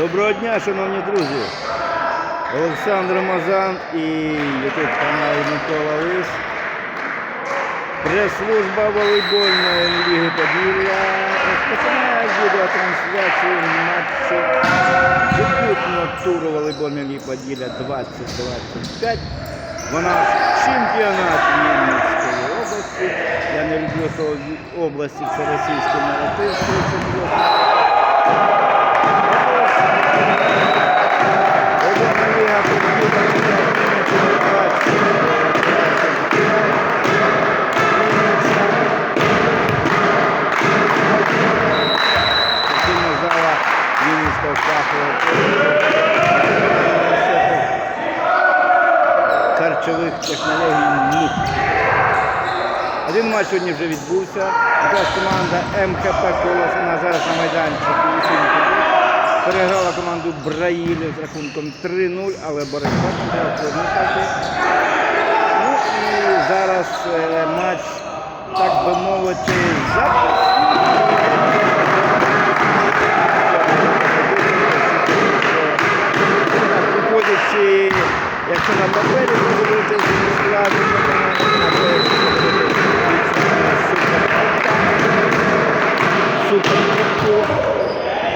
Доброго дня, шановні друзі. Олександр Мазан і ютуб канал Микола Лис. Прес-служба волейбольної ліги Поділля розпочинає відеотрансляцію матчу дебютного туру волейбольної ліги Поділля 2025. Вона чемпіонат Вінницької області. Я не люблю слово області, це російський наратив. Харчових технологій НУК. Один матч сьогодні вже відбувся. Команда МКП Колос, вона зараз на майданчику. Переграла команду Браїлі з рахунком 3-0, але боротьба була поднята. Ну і зараз е, матч, так би мовити, Виходячи, якщо на папері подивитися складу, супер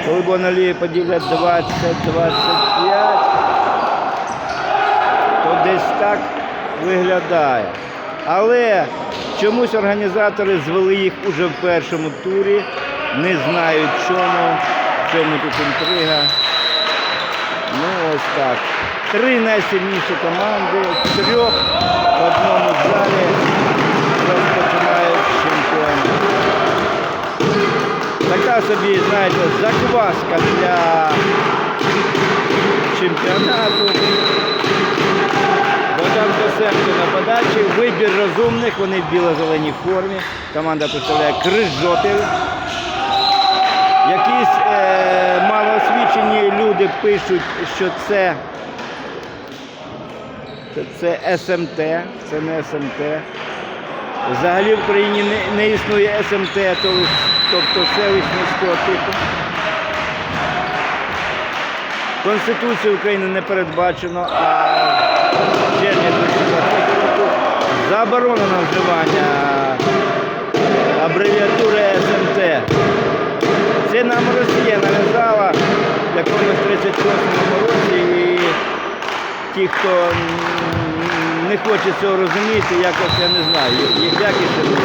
Волейбольна ліга поділя 20-25, то десь так виглядає. Але чомусь організатори звели їх уже в першому турі. Не знають чому, чому тут інтрига. Ну ось так. Три найсильніші команди, трьох в одному залі Така собі, знаєте, закваска для чемпіонату. Богдан Косенко на подачі. Вибір розумних, вони в біло-зеленій формі. Команда представляє Крижопіль. Якісь е, малоосвічені люди пишуть, що це, це СМТ, це не СМТ. Взагалі в Україні не, не існує СМТ, то- тобто селищ міського типу. Конституцію України не передбачено, а в червні 2023 року заборонено вживання абревіатури СМТ. Це нам Росія нав'язала в якомусь 38-му році і ті, хто не хоче цього розуміти, якось я не знаю, як і що.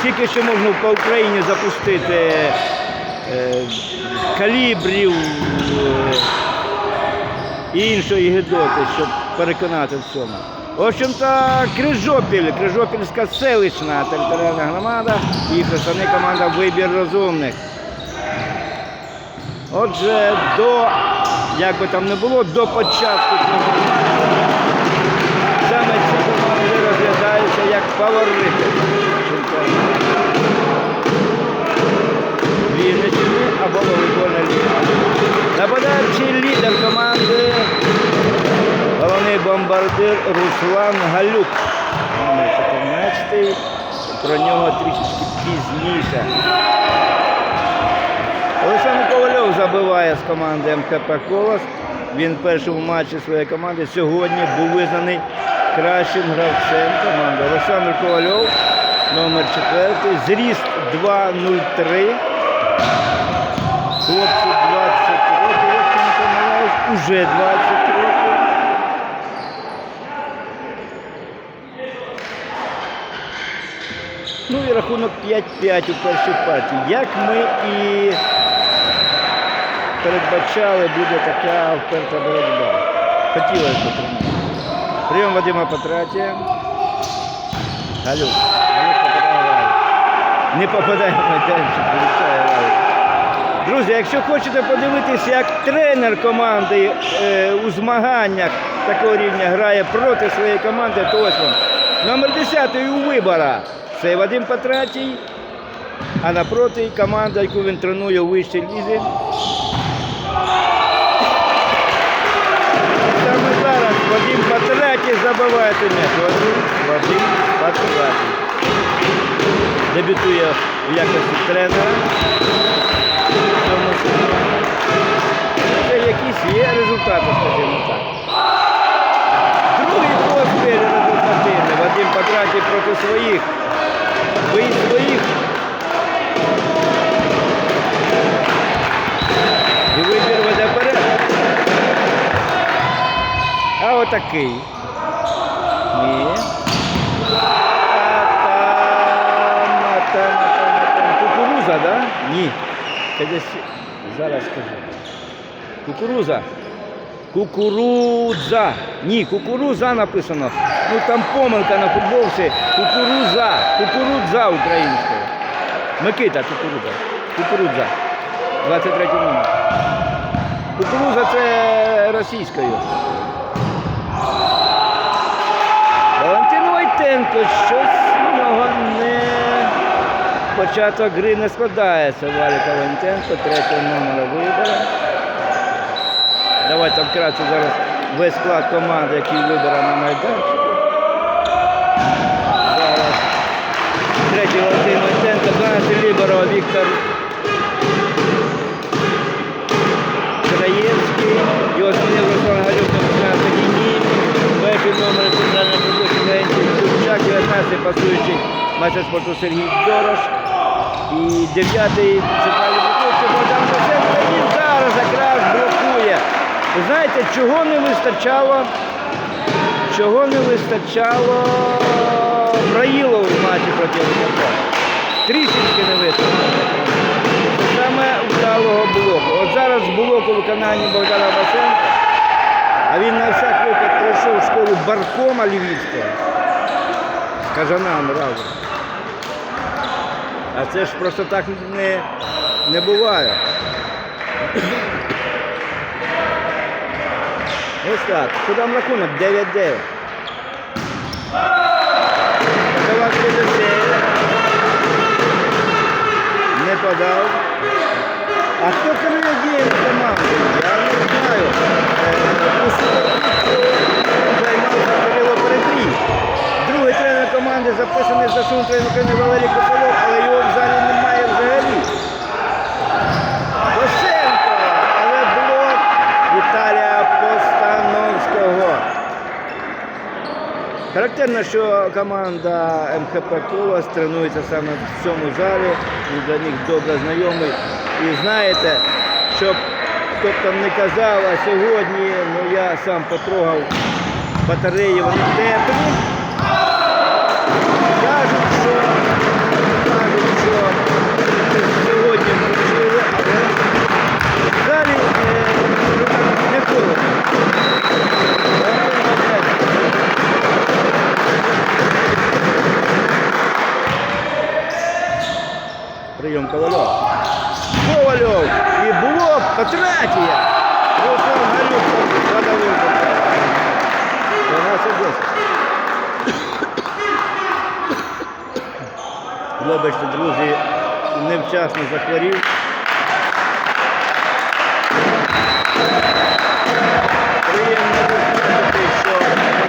Скільки ще можна по Україні запустити е, калібрів е, і іншої гидоти, щоб переконати в цьому. В общем-то, Крижопіль, Крижопільська селищна територіальна громада і представник команда Вибір розумних. Отже, до, як би там не було, до початку цього матчу саме ці команди розглядаються як фаворити чемпіонату. Вінниччини або волейбольна ліга. Нападаючий лідер команди головний бомбардир Руслан Галюк. Номер 14. Про нього трішечки пізніше. Олександр Ковальов забиває з команди МКП Колос. Він в першому матчі своєї команди сьогодні був визнаний кращим гравцем команди. Олександр Ковальов, номер 4, зріст 2.03. Хлопцю 20 років, якщо не помиляюсь, уже 20 років. Ну і рахунок 5-5 у першій партії. Як ми і передбачали, буде така вперта боротьба. Хотілося б тримати. Прийом Вадима Патратія. Галюк. Не попадає в майданчик, вилучає лаву. Друзі, якщо хочете подивитися, як тренер команди е, у змаганнях такого рівня грає проти своєї команди, то ось він. Номер 10 у вибора. Це Вадим Патратій. А напроти команда, яку він тренує у вищій лізі. Саме зараз Вадим Патратій забиває м'яч. Вадим, Вадим Патратій. Дебютує в якості тренера. сезоні. Це є результати, скажімо так. Вадим Патратій проти своїх. Бий своїх. І вибір веде вперед. А отакий. Ні. А там, а там, а там, а там. Кукуруза, да? Ні. 50. Зараз скажу. Кукуруза. Кукурудза. Ні, кукуруза написано. Ну там помилка на футболці. Кукуруза. Кукурудза українською. Микита кукурудза. Кукурудза. 23 номер. Кукуруза це російською. Валентин Войтенко, щось у нього не початок гри не складається. Валіка Валентенко, третього номера вибора. Давайте вкратце зараз весь склад команди, який вибере на майданчику. Третій Валентин Войтенко, 12 Ліберова Віктор Краєвський, його змінив Руслан Галюк на 13 лінії, перший номер центрального футболісту Леонтій Курчак, 19 пасуючий майстер спорту Сергій Дорош. І 9 центральний футболіст Богдан Васенко, він зараз якраз блокує. Ви знаєте, чого не вистачало? Чого не вистачало Браїлову матчі проти Лукака? Трішечки не вистачило. Саме вдалого блоку. От зараз блок у виконанні Богдана Васенка, а він на всяк випадок пройшов школу Баркома Львівського. Кажанам разом. А це ж просто так не, не буває. Що там рахунок? 9-9. Не подав. А хто керує діями команди? Я не знаю. Е. Другий тренер команди записаний за сум України Валерій Копилов, але його в залі немає взагалі. Васенко, але блок Віталія Постановського. Характерно, що команда МХП Колос тренується саме в цьому залі, він для них добре знайомий. І знаєте, щоб хто б там не казав, а сьогодні ну, я сам потрогав батареї, вони теплі. Кажуть, що, кажуть, що сьогодні можливо, але в залі е, не холодно. Прийом Ковальов. Ковальов і блок Патратія. Руслан Галюк подавив. 12-10. Вибачте, друзі, невчасно захворів. Приємно визнати, що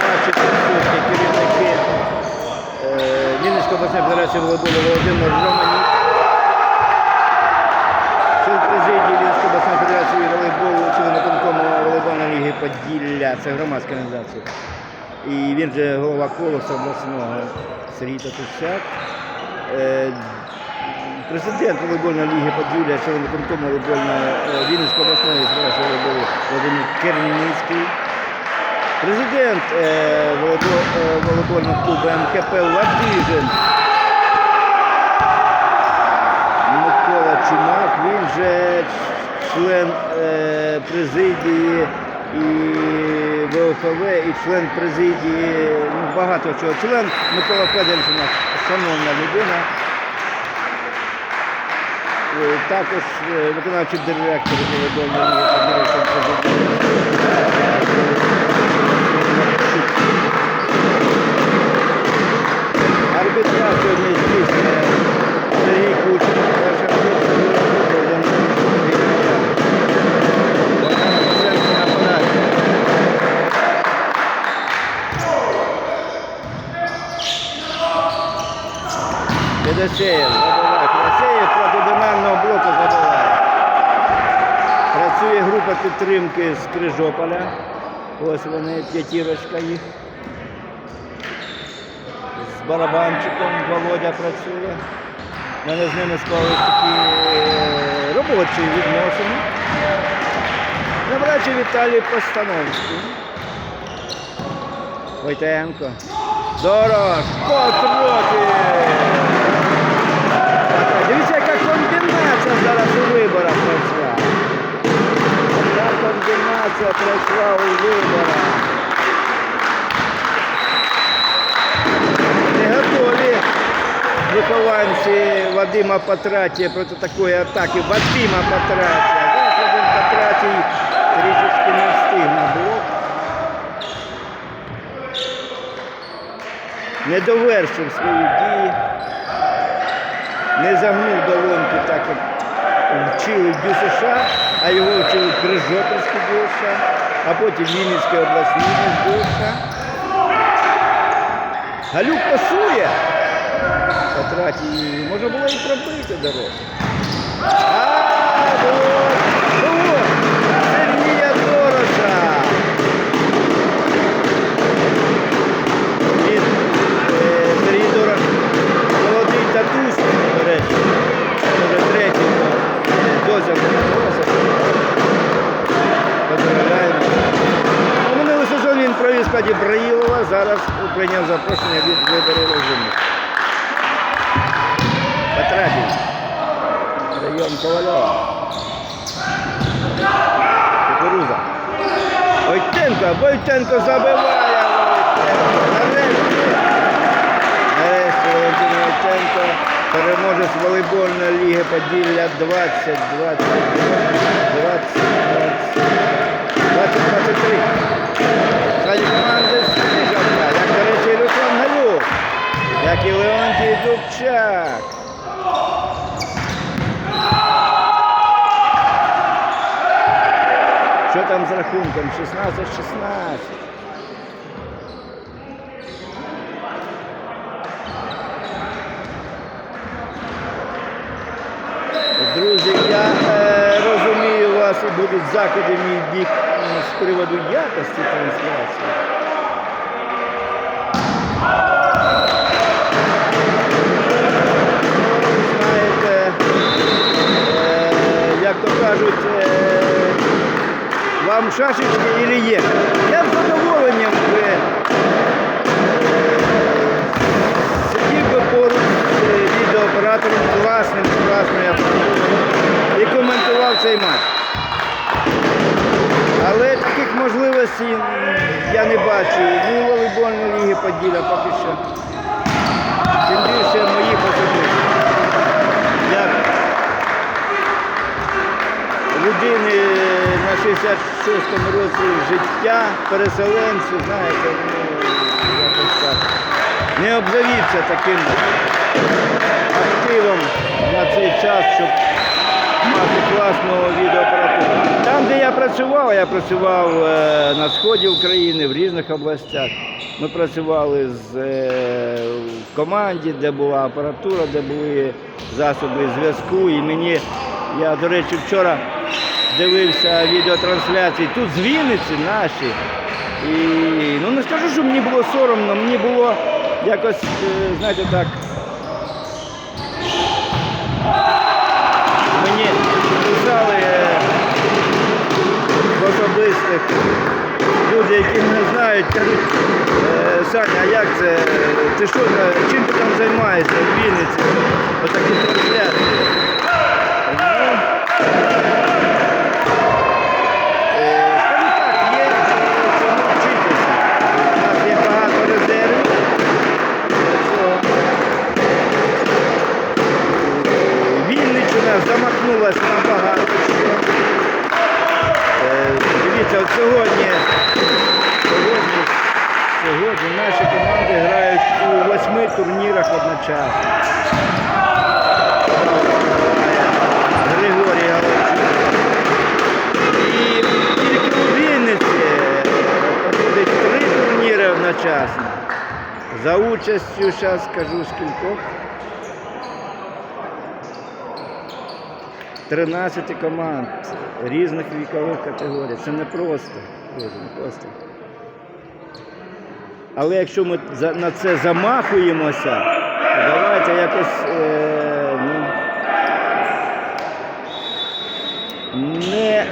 наші присутні керівники е, Вінницької обласної федерації волейболу Володимир член президії Вінницької обласної федерації волейболу, член виконкому волейбольної ліги Поділля, це громадська організація. І він же голова колоса обласного Сергій Татусяк. Е, Президент волейбольної ліги Поділля, член виконкому волейбольної е, Вінницької обласної федерації волейболу Володимир Керніцький. Президент е, волейбольного клубу МКП Ладижин Микола Чумак, він же член президії і ВОХВ, і член президії, ну, багато чого. Член Микола Федорович у нас шановна людина. Е, Також е, виконавчий директор волейбольної Крижополя. Ось вони, п'ятірочка їх. З барабанчиком Володя працює. У мене з ними склались такі е, робочі відносини. Наврачі Віталій Постановський. Войтенко. Дорож, потроки. Дивіться, яка комбінація зараз у виборах пройшла. Комбінація пройшла у виборах. Не готові вихованці Вадима Патратія проти такої атаки. Вадима Патратія. Зараз Вадим Патратій трішечки не встиг на блок. Не довершив свої дії. Не загнув долоньки так, як вчили в ДЮСШ, а його вчили в Крижопільській ДЮСШ, а потім Вінницькій обласній ДЮСШ. Галюк пасує. Потратій, може було і пробити дорогу. А, Ну, Минулий сезон він провів складі Браїлова, зараз прийняв запрошення від виборів режиму. Потратив. Прийом Ковальова. Кукуруза. Войтенко, Войтенко забиває. Нарешті. Валентин Войтенко переможець волейбольної ліги Поділля 20, 20, 20, 20, 20, 23. Складі команди до речі, Руслан Галюк, як і Леонтій Дубчак. Що там з рахунком? 16-16. Друзі, я е, розумію вас і будуть закиди мій бік з приводу якості трансляції. Знаєте, е, як то кажуть, е, вам шашечки или є. Я з задоволенням би е, сидів би поруч з відеооператором класним, класною апаратурою і коментував цей матч. Але таких можливостей я не бачу. Ні у волейбольної ліги Поділля поки що. Тим більше моїх особистих. Як людини на 66-му році життя, переселенцю, знаєте, ну, якось так. Не обзавівся таким активом на цей час, щоб мати класного відеоапаратуру. Там, де я працював, я працював е, на сході України, в різних областях. Ми працювали з, е, в команді, де була апаратура, де були засоби зв'язку. І мені, я, до речі, вчора дивився відеотрансляції тут з Вінниці наші. І ну не скажу, що мені було соромно, мені було якось, е, знаєте, так. Мені писали е, в особистих люди, які мене знають, кажуть, «Е, Саня, а як це? Ти що, е, чим ти там займаєшся в Вінниці? Отакі трансляції. Ну, е, скажу так, є чому вчитися. У нас є багато резервів. Що Вінниччина замахнулася на багато що. Е, Дивіться, от сьогодні, сьогодні, сьогодні наші команди грають у восьми турнірах одночасно. Григорій Галичук. І тільки у Вінниці проходить три турніри одночасно. За участю, зараз скажу скількох. 13 команд різних вікових категорій. Це не просто. Не просто. Але якщо ми на це замахуємося, давайте якось е, ну, не,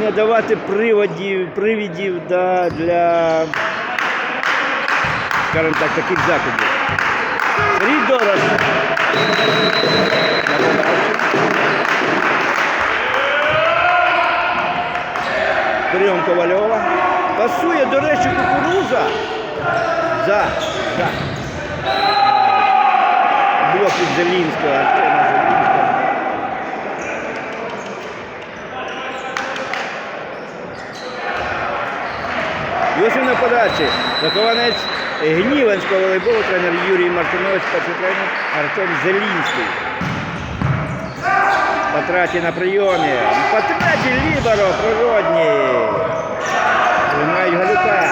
не давати приводів, привідів да, для, скажімо так, таких заходів. Сергій Дорож. Прийом Ковальова. Пасує, до речі, кукуруза. За, за. Блок від Зелінського, Артема Зелінського. І на подачі. Вихованець Гніванського волейболу, тренер Юрій Мартинович, перший тренер Артем Зелінський. Патраті на прийомі. Патраті Лібаро, природній. Приймають Галюка.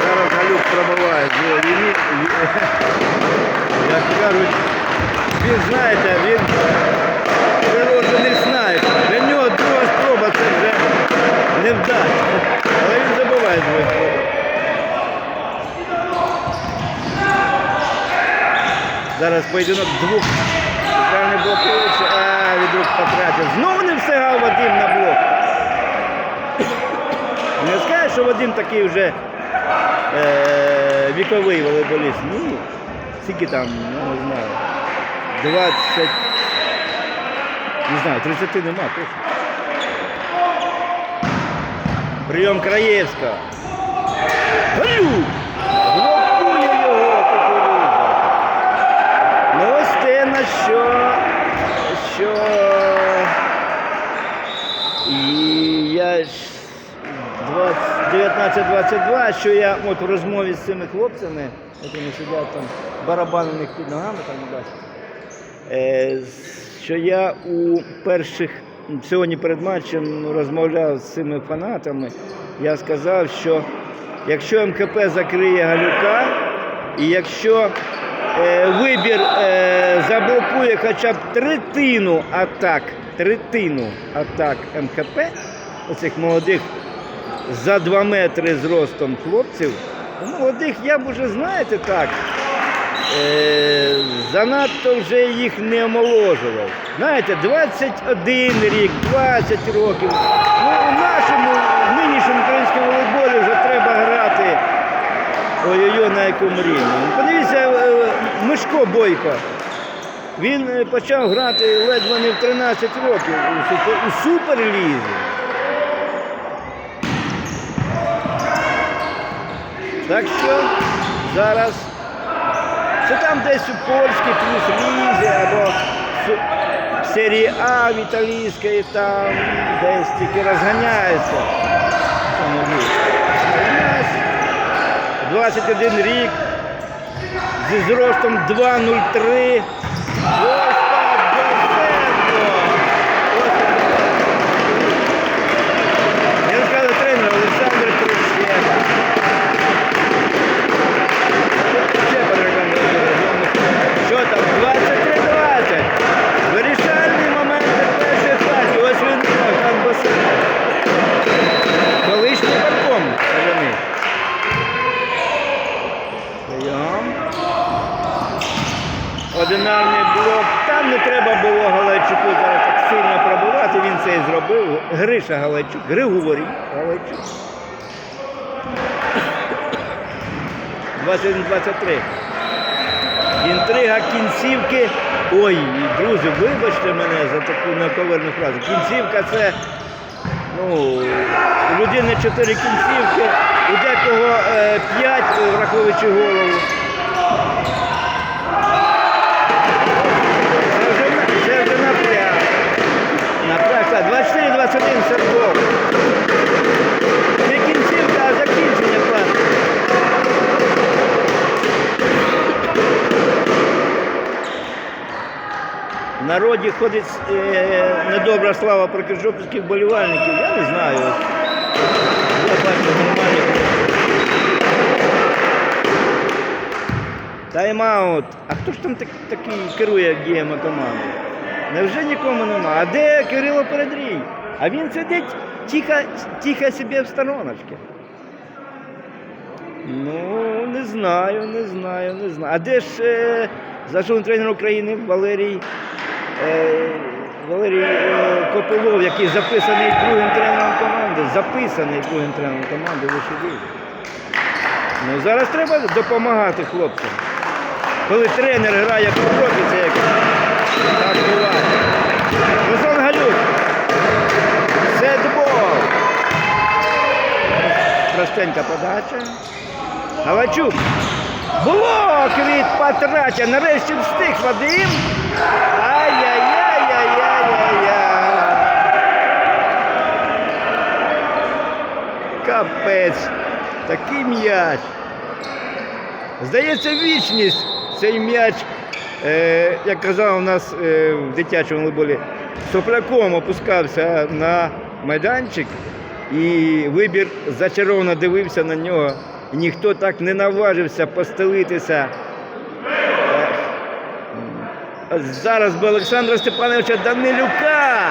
Зараз Галюк пробиває. Як кажуть, він знаєте, він природжений снайпер. Для нього друга спроба це вже не вдача. Але він забуває свою спробу. Зараз поєдинок двох. Центральний блокуючий, а від рук потратив. Знову не встигав Вадим на блок. Не скажеш, що Вадим такий вже е, віковий волейболіст. Ні. Скільки там, ну, не знаю. 20. Не знаю, 30 нема точно. Прийом Краєвська. Галю! Блокує його кукуруза. Ну ось те, на що, що і я 19-22, що я от в розмові з цими хлопцями, вони сидять там, барабан у них під ногами, там не бачите, що я у перших, сьогодні перед матчем розмовляв з цими фанатами, я сказав, що якщо МКП закриє Галюка, і якщо е, вибір е, заблокує хоча б третину атак, третину атак МКП, оцих молодих за 2 метри зростом хлопців, молодих я б уже, знаєте так, е, занадто вже їх не омоложував. Знаєте, 21 рік, 20 років. Ну, у нашому в нинішньому українському волейболі вже треба грати. Ой-ой-ой, на якому рівні. Ну, Подивіться, е, Мишко Бойко. Він е, почав грати ледве не в 13 років у суперлізі. Так що зараз це там десь у польській плюс лізі або серії А в італійській там десь тільки розганяється. в цьому віці. У нас 21 рік зі зростом 2,03. Ось так, Досенко. Ось так. Я сказав тренер Олександр Трещенко. Ще перегляну Що там? 23-20. Вирішальні моменти першої фазі. Ось він там Босенко. Колишній парком. Вони. Прийом. Одинарний блок. Там не треба було Галайчуку зараз так сильно пробувати. Він це і зробив. Гриша Галайчук. Григорій Галайчук. 21-23. Інтрига кінцівки. Ой, друзі, вибачте мене за таку нековерну фразу. Кінцівка це ну, у людини чотири кінцівки, у декого е, п'ять, е, враховуючи голову. 24-21 Сербов. Не кінцівка, а закінчення класу. В народі ходить е, недобра слава про киржопільських болівальників. Я не знаю. Я бачу нормальних. Тайм-аут. А хто ж там так, такий керує діями команди? Невже нікому нема? А де Кирило Передрій? А він сидить тихо, тихо собі в стороночці. Ну, не знаю, не знаю, не знаю. А де ж е, заслужений тренер України Валерій, е, Валерій е, Копилов, який записаний другим тренером команди, записаний другим тренером команди вишивий. Ну, зараз треба допомагати хлопцям. Коли тренер грає по Простенька подача. Галачук. Блок від Патрача. Нарешті встиг Вадим. Ай-яй-яй-яй-яй-яй. Капець. Такий м'яч. Здається, вічність цей м'яч, е, як казав у нас е, в дитячому волейболі, сопляком опускався на майданчик, і вибір зачаровано дивився на нього. Ніхто так не наважився постелитися. Е, Зараз би Олександра Степановича Данилюка.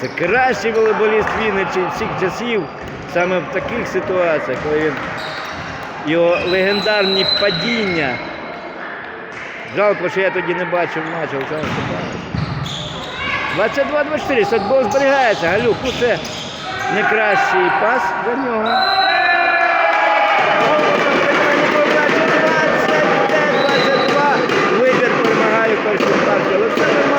Це кращий волейболіст Вінниччини всіх часів, саме в таких ситуаціях, коли він його легендарні падіння. Жалко, що я тоді не бачив матчу Олександр Степанович. 22-24, Садбов зберігається. Галюк, ну це не кращий пас для нього. О, там питання подачі 25-22. Вибір перемагає в партію.